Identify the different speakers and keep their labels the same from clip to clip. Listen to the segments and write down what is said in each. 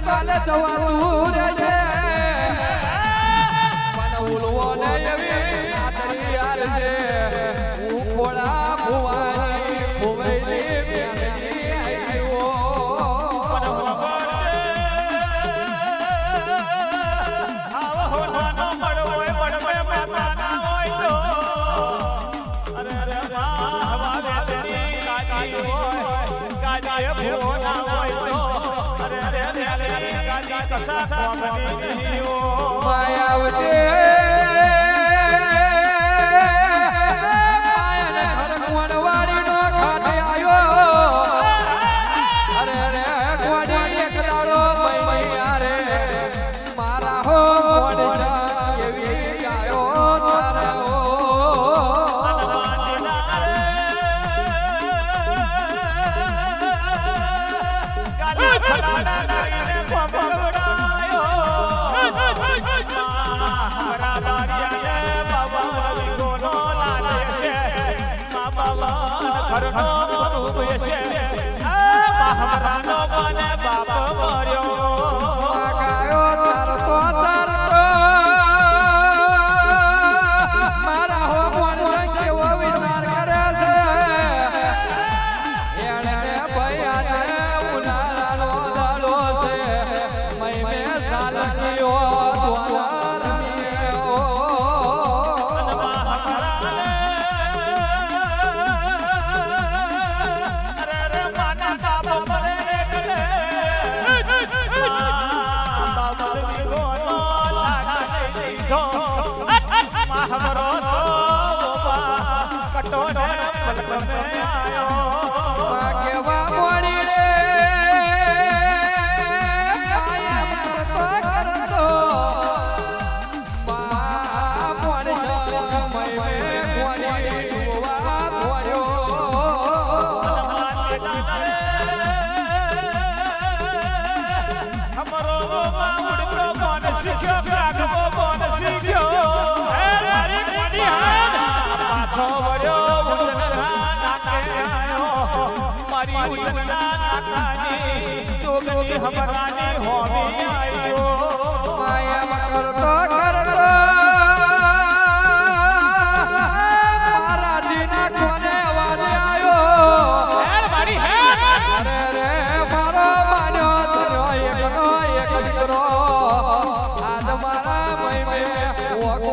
Speaker 1: કાલે જવાનું રહેશે પણ ઉલવો ને
Speaker 2: કસા કોમ નહીં હરનો રૂપ છે મહારાનો મને બાપ મર્યો
Speaker 1: ભૈયા ઉનાળો ચાલો છે મહિમે ચાલનીઓ
Speaker 2: हमरो तो बाबा कटो ने में आयो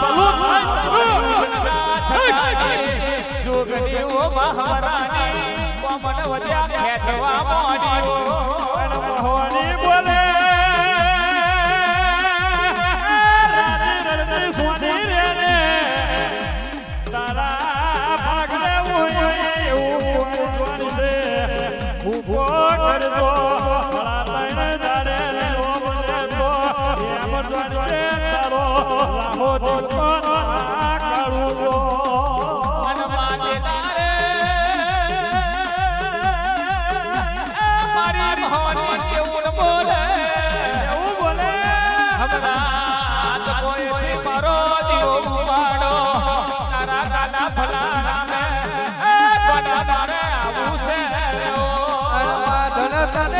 Speaker 2: Vamos! મહવરાની કોમન વચ્યા ખેંચવા મોડી
Speaker 1: હોની બોલે Oh, oh, oh.
Speaker 2: મારો દીવો મુવાડો
Speaker 1: તારા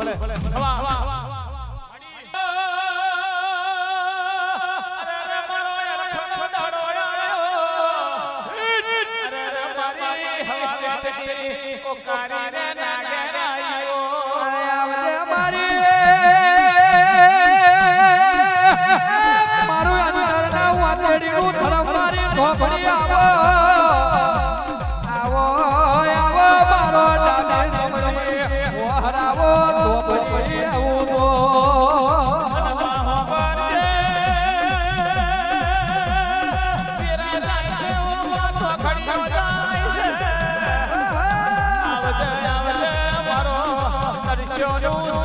Speaker 2: ભલે ભલે ભલે વાહ વાહ અરે Yo, yo, yo.